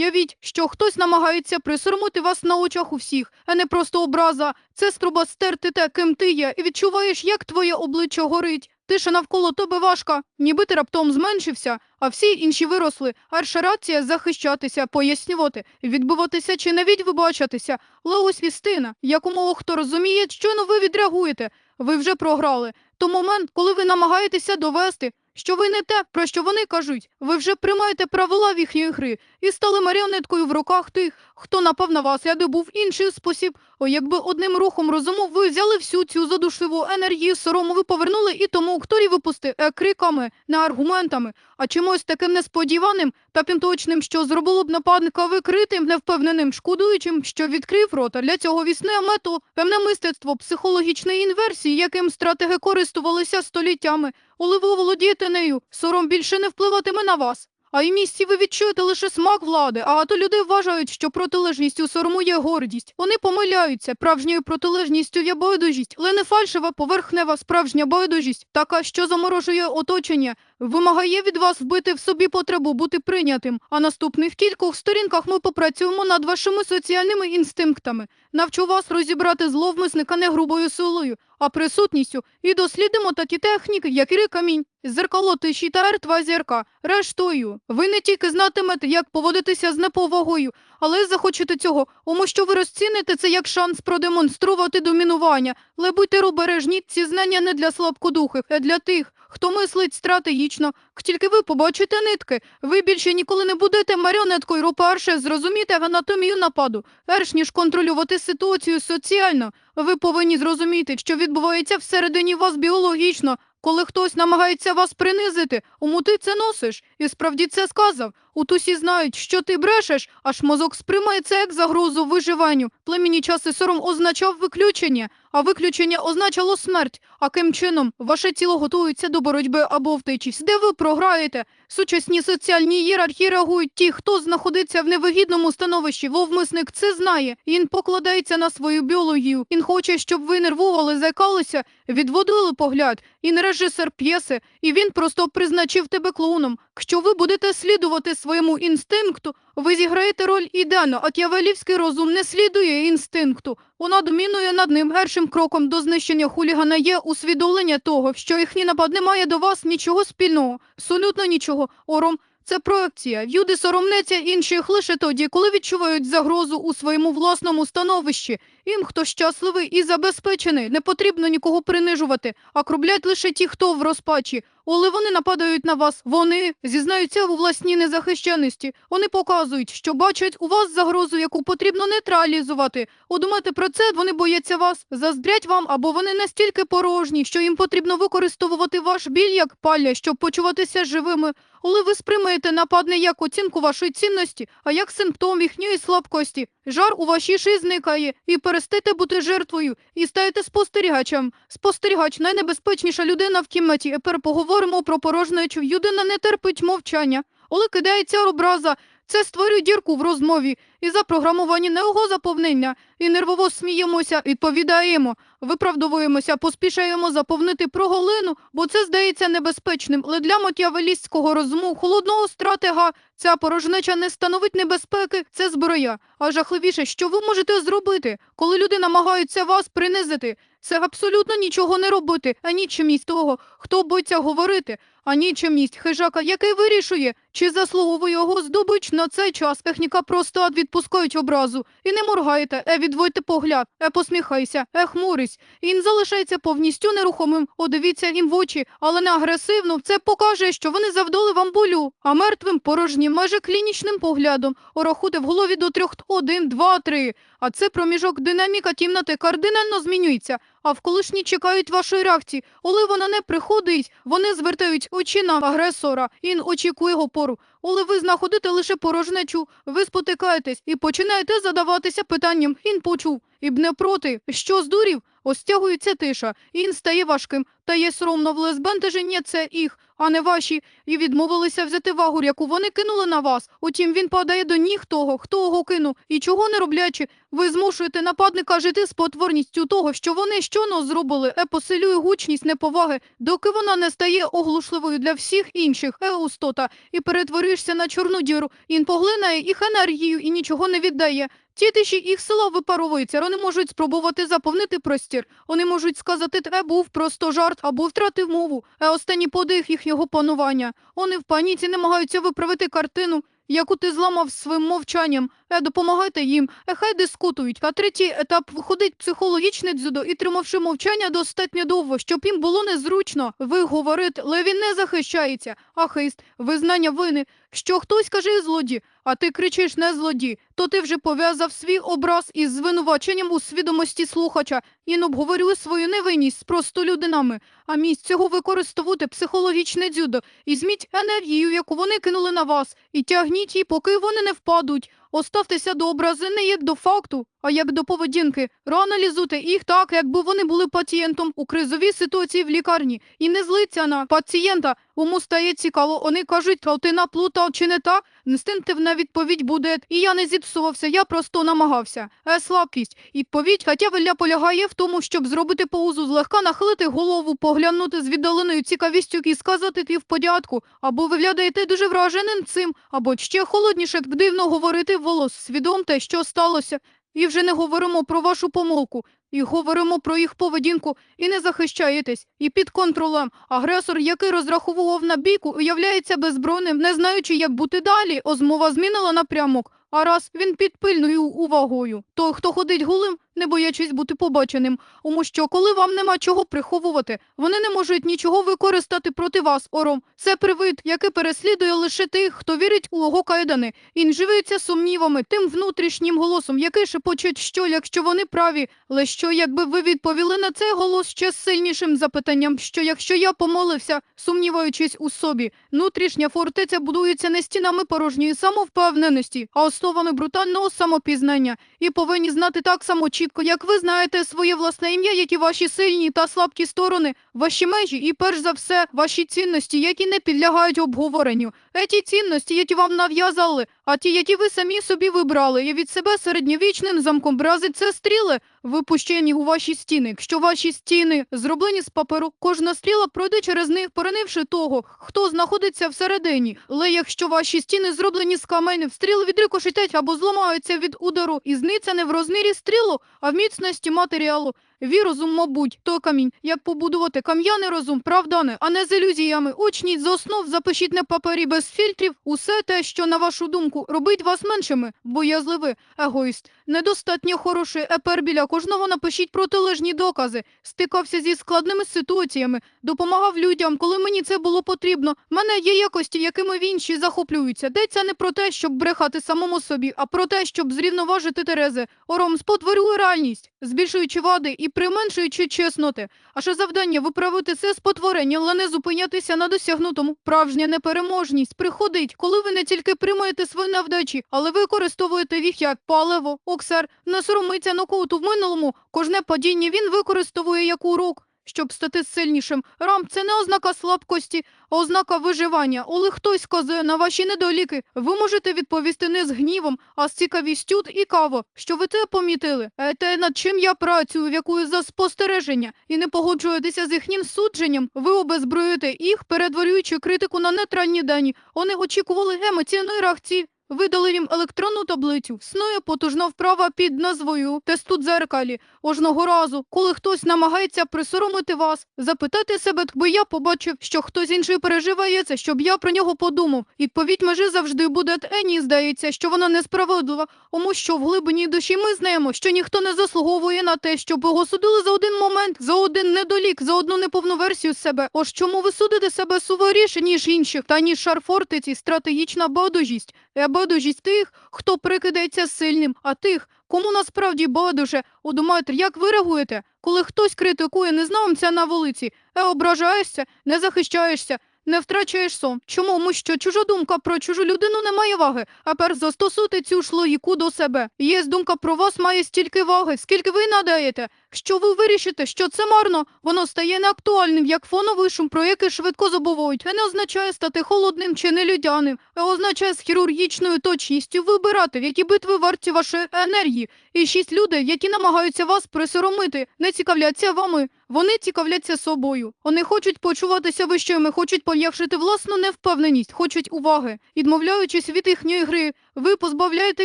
Явіть, що хтось намагається присормити вас на очах у всіх, а не просто образа. Це струба стерти те, ким ти є, і відчуваєш, як твоє обличчя горить. Тиша навколо тебе важка, ніби ти раптом зменшився, а всі інші виросли. Перша рація захищатися, пояснювати, відбуватися чи навіть вибачатися. Але вістина, якомога хто розуміє, щойно ви відреагуєте. Ви вже програли. То момент, коли ви намагаєтеся довести, що ви не те, про що вони кажуть. Ви вже приймаєте правила в їхньої гри і стали маріонеткою в руках тих, хто напав на вас, якби був інший спосіб. О, якби одним рухом розуму ви взяли всю цю задушливу енергію сорому, ви повернули і тому, хто її випустив е, криками, не аргументами, а чимось таким несподіваним та пінточним, що зробило б нападника викритим, невпевненим, шкодуючим, що відкрив рота. Для цього вісне мету певне мистецтво психологічної інверсії, яким стратеги користувалися століттями. Оливо володіти нею, сором більше не впливатиме на вас. А в місті ви відчуєте лише смак влади, а то люди вважають, що протилежністю сорому є гордість. Вони помиляються. Справжньою протилежністю є байдужість, але не фальшива, поверхнева справжня байдужість, така, що заморожує оточення, вимагає від вас вбити в собі потребу бути прийнятим. А наступний в кількох сторінках ми попрацюємо над вашими соціальними інстинктами. Навчу вас розібрати зловмисника не грубою силою, а присутністю, і дослідимо такі техніки, як іри камінь, зеркало тиші та мертва зірка. Рештою, ви не тільки знатимете, як поводитися з неповагою, але захочете цього, тому що ви розціните це як шанс продемонструвати домінування. Але будьте обережні, ці знання не для слабкодухих, а для тих, хто мислить стратегічно. Тільки ви побачите нитки, ви більше ніколи не будете маріонеткою, ро перше зрозуміти анатомію нападу, перш ніж контролювати ситуацію соціально. Ви повинні зрозуміти, що відбувається всередині вас біологічно. Коли хтось намагається вас принизити, уму ти це носиш. І справді це сказав. От усі знають, що ти брешеш, аж мозок сприймає це як загрозу виживанню. Племінні часи сором означав виключення, а виключення означало смерть. А ким чином ваше тіло готується до боротьби або втечість, де ви програєте? Сучасні соціальні ієрархії реагують ті, хто знаходиться в невигідному становищі. Вовмисник це знає. Він покладається на свою біологію. Він хоче, щоб ви нервували, заикалися, відводили погляд. Він режисер п'єси, і він просто призначив тебе клоуном. Якщо ви будете слідувати своєму інстинкту, ви зіграєте роль ідеально, а тявелівський розум не слідує інстинкту. Вона домінує над ним. Першим кроком до знищення хулігана є усвідомлення того, що їхній напад не має до вас нічого спільного, абсолютно нічого. Ором це проекція. Люди соромляться інших лише тоді, коли відчувають загрозу у своєму власному становищі. Їм, хто щасливий і забезпечений, не потрібно нікого принижувати, а крублять лише ті, хто в розпачі. Коли вони нападають на вас, вони зізнаються у власній незахищеності. Вони показують, що бачать у вас загрозу, яку потрібно нейтралізувати. Удумати про це, вони бояться вас, заздрять вам, або вони настільки порожні, що їм потрібно використовувати ваш біль як палля, щоб почуватися живими. Коли ви сприймаєте напад не як оцінку вашої цінності, а як симптом їхньої слабкості. Жар у вашій шиї зникає, і перестайте бути жертвою, і стаєте спостерігачем. Спостерігач найнебезпечніша людина в кімнаті. Тепер поговоримо про порожнечу. Людина не терпить мовчання. Коли кидається образа, це створює дірку в розмові і запрограмовані на його заповнення. І нервово сміємося, відповідаємо, виправдовуємося, поспішаємо заповнити проголину, бо це здається небезпечним. Але для матіавелістського розуму, холодного стратега, ця порожнеча не становить небезпеки, це зброя. А жахливіше, що ви можете зробити, коли люди намагаються вас принизити, це абсолютно нічого не робити, а нічимість того, хто боїться говорити, а нічимість хижака, який вирішує, чи заслуговує його здобич на цей час. Техніка просто відпускають образу. І не моргайте, е, відводьте погляд, е, посміхайся, е, хмурись. Він залишається повністю нерухомим. Одивіться їм в очі, але не агресивно. Це покаже, що вони завдали вам болю, а мертвим порожнім, майже клінічним поглядом. Орахути в голові до трьох один, два, три. А це проміжок динаміка кімнати кардинально змінюється. А в колишні чекають вашої реакції. Коли вона не приходить, вони звертають очі на агресора. Він очікує його пору. Коли ви знаходите лише порожнечу, ви спотикаєтесь і починаєте задаватися питанням. Він почув і б не проти, що здурів, остягується тиша, і він стає важким. Та є соромно вле збентеження це їх, а не ваші, і відмовилися взяти вагу, яку вони кинули на вас. Утім, він падає до ніг того, хто його кинув, і чого не роблячи, ви змушуєте нападника жити з потворністю того, що вони щойно зробили, е посилює гучність неповаги, доки вона не стає оглушливою для всіх інших, е устота, і перетворюєшся на чорну діру. Він поглинає їх енергію і нічого не віддає. Ті тиші їх сила випаровується, вони можуть спробувати заповнити простір. Вони можуть сказати, те був просто жарт або втратив мову, а останній подих їхнього панування. Вони в паніці намагаються виправити картину, яку ти зламав своїм мовчанням. Е, допомагайте їм, е, хай дискутують. А третій етап виходить психологічне дзюдо і тримавши мовчання достатньо довго, щоб їм було незручно. Ви говорите, але він не захищається. А хист, визнання вини, що хтось каже злоді, а ти кричиш не злоді, то ти вже пов'язав свій образ із звинуваченням у свідомості слухача і не обговорює свою невинність з просто людинами. А місць цього використовувати психологічне дзюдо. Ізміть енергію, яку вони кинули на вас, і тягніть її, поки вони не впадуть. Оставтеся до образи не як до факту, а як до поведінки. Проаналізуйте їх так, якби вони були пацієнтом у кризовій ситуації в лікарні. І не злиться на пацієнта. Йому стає цікаво. Вони кажуть, а ти наплутав чи не так? Інстинктивна відповідь буде. І я не зіпсувався, я просто намагався. Е, слабкість. Відповідь, хоча виля полягає в тому, щоб зробити паузу, злегка нахилити голову, поглянути з віддаленою цікавістю і сказати ти в порядку. Або виглядаєте дуже враженим цим, або ще холодніше дивно говорити в волос. Свідомте, що сталося. І вже не говоримо про вашу помилку, і говоримо про їх поведінку, і не захищаєтесь, і під контролем. Агресор, який розраховував на бійку, уявляється беззбройним, не знаючи, як бути далі. Озмова змінила напрямок. А раз він під пильною увагою. Той, хто ходить голим, не боячись бути побаченим. Тому що, коли вам нема чого приховувати, вони не можуть нічого використати проти вас, ором. Це привид, який переслідує лише тих, хто вірить у його кайдани. Він живиться сумнівами, тим внутрішнім голосом, який шепочуть, що якщо вони праві, але що якби ви відповіли на цей голос ще з сильнішим запитанням, що якщо я помолився, сумніваючись у собі, внутрішня фортеця будується не стінами порожньої самовпевненості, а основами брутального самопізнання. І повинні знати так само чітко, як ви знаєте своє власне ім'я, які ваші сильні та слабкі сторони, ваші межі і, перш за все, ваші цінності, які не підлягають обговоренню. Еті цінності, які вам нав'язали, а ті, які ви самі собі вибрали, і від себе середньовічним замком бразить це стріли, випущені у ваші стіни. Якщо ваші стіни зроблені з паперу, кожна стріла пройде через них, поранивши того, хто знаходиться всередині. Але якщо ваші стіни зроблені з каменів, стріли відрикошетять або зламаються від удару, і зниця не в розмірі стрілу, а в міцності матеріалу. Ві розум, мабуть, то камінь. Як побудувати кам'яний розум, правдане, а не з ілюзіями. Учніть з основ, запишіть на папері без фільтрів усе те, що, на вашу думку, робить вас меншими, боязливий, егоїст. Недостатньо хороший епер біля кожного напишіть протилежні докази. Стикався зі складними ситуаціями, допомагав людям, коли мені це було потрібно. Мене є якості, якими в інші захоплюються. Йдеться не про те, щоб брехати самому собі, а про те, щоб зрівноважити Терези. Ором спотворює реальність, збільшуючи вади і применшуючи чесноти. Аше завдання виправити це спотворення, але не зупинятися на досягнутому. Правжня непереможність приходить, коли ви не тільки приймаєте свої невдачі, але використовуєте їх як паливо. Оксер не соромиться нокауту в минулому. Кожне падіння він використовує як урок. Щоб стати сильнішим, рам це не ознака слабкості, а ознака виживання. Коли хтось казує на ваші недоліки, ви можете відповісти не з гнівом, а з цікавістю і каво, що ви це помітили. Е, Те, над чим я працюю, вякую за спостереження, і не погоджуєтеся з їхнім судженням, ви обезброюєте їх, перетворюючи критику на нейтральні дані. Вони очікували емоційної реакції. Видали їм електронну таблицю. Снує потужна вправа під назвою «Тесту дзеркалі». Кожного разу, коли хтось намагається присоромити вас, запитати себе, бо я побачив, що хтось інший переживає це, щоб я про нього подумав. Відповідь межі завжди буде «Ені, здається, що вона несправедлива, тому що в глибині душі ми знаємо, що ніхто не заслуговує на те, щоб його судили за один момент, за один недолік, за одну неповну версію себе. Ось чому ви судите себе суворіше, ніж інших, та ніж шар фортеці, стратегічна байдужість. Е, Байдужість тих, хто прикидається сильним, а тих, кому насправді байдуже. О, думаєте, як ви реагуєте, коли хтось критикує незнайомця на вулиці? Е, ображаєшся, не захищаєшся, не втрачаєш сон. Чому? Тому що чужа думка про чужу людину не має ваги, а перш застосуйте цю ж логіку до себе. Є думка про вас має стільки ваги, скільки ви надаєте. Що ви вирішите, що це марно, воно стає неактуальним, як фоновий шум, про який швидко забувають. Це не означає стати холодним чи нелюдяним, а означає з хірургічною точністю вибирати, в які битви варті вашої енергії. І шість людей, які намагаються вас присоромити, не цікавляться вами. Вони цікавляться собою. Вони хочуть почуватися вищими, хочуть полегшити власну невпевненість, хочуть уваги. Відмовляючись від їхньої гри, ви позбавляєте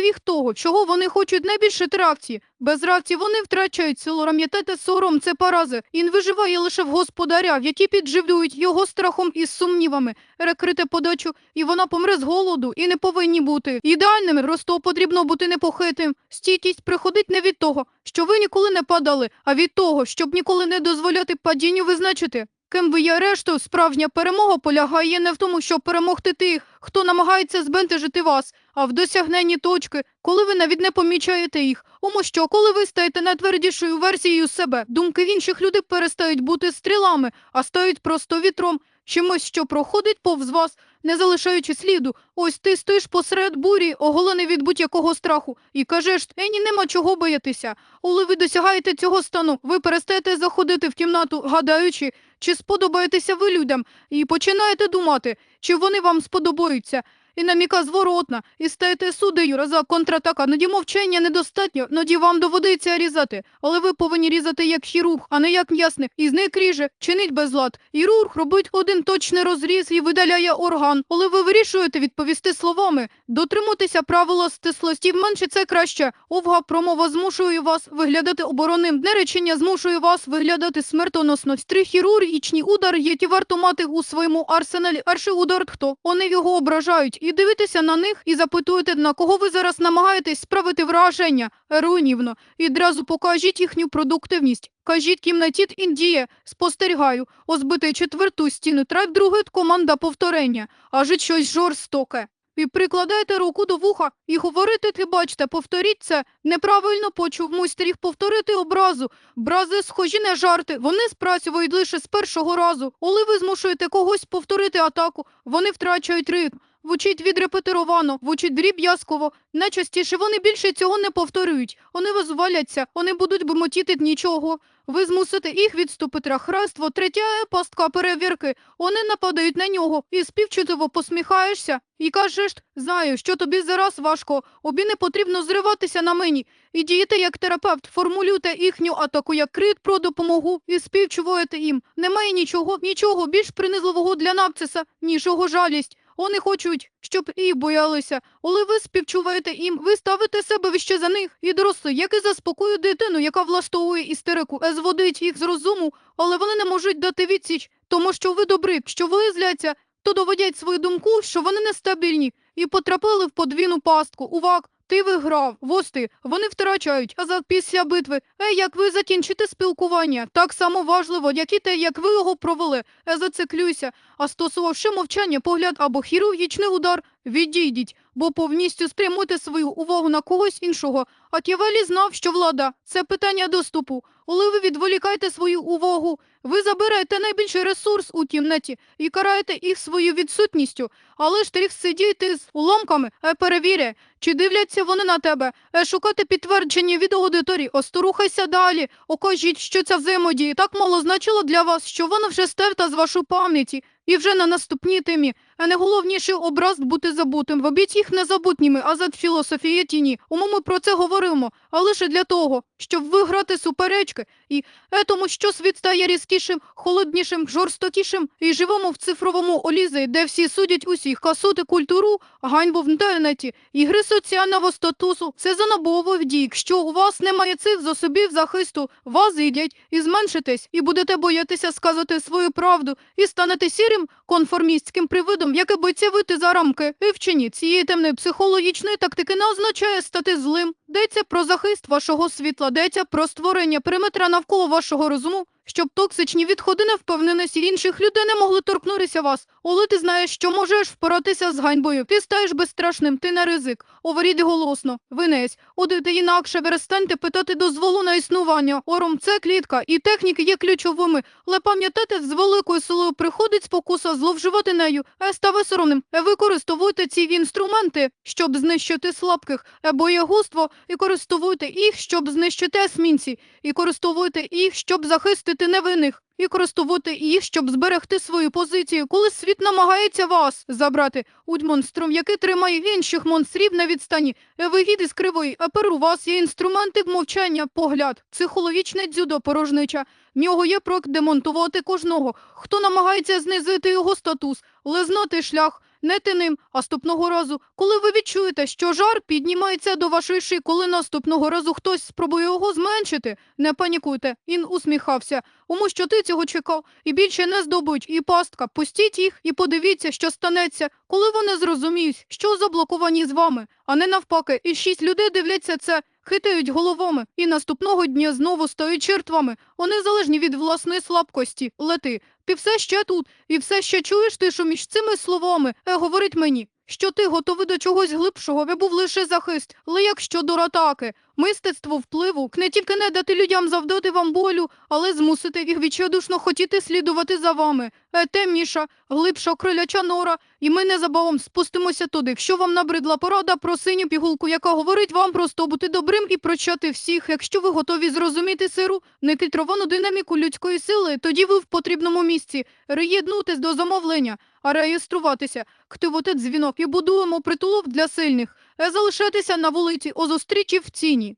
їх того, чого вони хочуть найбільше реакції. Без реакції вони втрачають силу. Пам'ятайте, сором це парази. Він виживає лише в господаря, які підживлюють його страхом і сумнівами. Рекрите подачу, і вона помре з голоду, і не повинні бути. Ідеальними просто потрібно бути непохитим. Стійкість приходить не від того, що ви ніколи не падали, а від того, щоб ніколи не дозволяти падінню визначити. Ким ви є рештою, справжня перемога полягає не в тому, щоб перемогти тих, хто намагається збентежити вас, а в досягненні точки, коли ви навіть не помічаєте їх. Тому що, коли ви стаєте найтвердішою версією себе, думки в інших людей перестають бути стрілами, а стають просто вітром, чимось, що проходить повз вас, не залишаючи сліду. Ось ти стоїш посеред бурі, оголений від будь-якого страху, і кажеш, ені нема чого боятися. Коли ви досягаєте цього стану, ви перестаєте заходити в кімнату, гадаючи, чи сподобаєтеся ви людям, і починаєте думати, чи вони вам сподобаються. Динаміка зворотна, і стаєте суддею раза контратака. Ноді мовчання недостатньо, ноді вам доводиться різати. Але ви повинні різати як хірург, а не як м'ясник. І з них ріже, чинить безлад. Хірург робить один точний розріз і видаляє орган. Коли ви вирішуєте відповісти словами, дотримуватися правила стислості, менше це краще. Овга промова змушує вас виглядати оборонним. Неречення змушує вас виглядати смертоносно. Три хірургічні удар, які варто мати у своєму арсеналі. Перший удар хто? Вони його ображають. І дивитеся на них і запитуєте, на кого ви зараз намагаєтесь справити враження. Руйнівно. Відразу покажіть їхню продуктивність. Кажіть кімнаті індіє, спостерігаю, озбити четверту стіну, трайб другий команда повторення, аж щось жорстоке. І прикладайте руку до вуха і говорите, ти бачите, повторіть це. Неправильно почув мустріх повторити образу. Брази схожі на жарти, вони спрацюють лише з першого разу. Коли ви змушуєте когось повторити атаку, вони втрачають ритм. Вучить відрепетировано, вучить дріб'язково. Найчастіше вони більше цього не повторюють. Вони визволяться, вони будуть бумотіти нічого. Ви змусите їх відступити рахрайство, третя пастка перевірки. Вони нападають на нього і співчутливо посміхаєшся і кажеш, знаю, що тобі зараз важко, обі не потрібно зриватися на мені. І дієте як терапевт, формулюйте їхню атаку як крит про допомогу і співчуваєте їм. Немає нічого, нічого більш принизливого для навциса, ніж його жалість. Вони хочуть, щоб і боялися. Коли ви співчуваєте їм, ви ставите себе вище за них і дорослий, який заспокоює дитину, яка влаштовує істерику, е, зводить їх з розуму, але вони не можуть дати відсіч, тому що ви добрі, що ви зляться, то доводять свою думку, що вони нестабільні, і потрапили в подвійну пастку. Уваг! Ти виграв, вости, вони втрачають, за після битви. Е, як ви закінчите спілкування, так само важливо, як і те, як ви його провели. Е, зациклюйся. А стосувавши мовчання, погляд або хірургічний удар, відійдіть, бо повністю спрямуйте свою увагу на когось іншого. А Ківелі знав, що влада це питання доступу. Коли ви відволікаєте свою увагу, ви забираєте найбільший ресурс у кімнаті і караєте їх своєю відсутністю. Але ж ти сидіти з уламками, е, перевіряє, чи дивляться вони на тебе, е, шукати підтвердження від аудиторії, осторухайся далі, окажіть, що ця взаємодія так мало значила для вас, що вона вже стерта з вашої пам'яті. І вже на наступній темі. А найголовніший образ бути забутим. Робіть їх незабутніми, а за філософія тіні. Уму ми про це говоримо, а лише для того, щоб виграти суперечки. І е, тому, що світ стає різкішим, холоднішим, жорстокішим і живемо в цифровому олізі, де всі судять усіх, касути культуру, ганьбу в інтернеті, ігри соціального статусу. Це занабових дій. Якщо у вас немає цих засобів захисту, вас з'їдять і зменшитесь, і будете боятися сказати свою правду, і станете сірим конформістським привидом, яке боїться вийти за рамки. І вчені цієї темної психологічної тактики не означає стати злим. Йдеться про захист вашого світла, йдеться про створення периметра навколо вашого розуму, щоб токсичні відходи невпевненості інших людей не могли торкнутися вас. Коли ти знаєш, що можеш впоратися з ганьбою, ти стаєш безстрашним, ти на ризик. Говоріть голосно, винесь, одите інакше, перестаньте питати дозволу на існування. Ором це клітка, і техніки є ключовими. Але пам'ятайте, з великою силою приходить спокуса зловживати нею. Е, стави соромним. Е, використовуйте ці інструменти, щоб знищити слабких, е, боєгуство, і користуйте їх, щоб знищити есмінці, і користуйте їх, щоб захистити невинних. І користувати їх, щоб зберегти свою позицію, коли світ намагається вас забрати. Удьмонстром, який тримає інших монстрів на відстані. Е, Вигід із кривої, а пер у вас є інструменти мовчання, погляд, психологічне дзюдо порожнича. В нього є проект демонтувати кожного, хто намагається знизити його статус, лизнати шлях не ти ним, а ступного разу. Коли ви відчуєте, що жар піднімається до вашої шиї, коли наступного разу хтось спробує його зменшити, не панікуйте. Він усміхався. Тому що ти цього чекав, і більше не здобуть, і пастка. Пустіть їх і подивіться, що станеться, коли вони зрозуміють, що заблоковані з вами, а не навпаки. І шість людей дивляться це, хитають головами, і наступного дня знову стають чертвами. Вони залежні від власної слабкості. Лети. Ти все ще тут, і все ще чуєш ти, що між цими словами е, говорить мені, що ти готовий до чогось глибшого, я був лише захист, але як щодо атаки, мистецтво впливу, не тільки не дати людям завдати вам болю, але змусити їх відчайдушно хотіти слідувати за вами. Е, темніша, глибша криляча нора, і ми незабаром спустимося туди. Якщо вам набридла порада про синю пігулку, яка говорить вам просто бути добрим і прощати всіх, якщо ви готові зрозуміти сиру, нефільтровану динаміку людської сили, тоді ви в потрібному місці. Реєднутись до замовлення, а реєструватися, активувати дзвінок і будуємо притулок для сильних. Залишайтеся на вулиці, о зустрічі в ціні.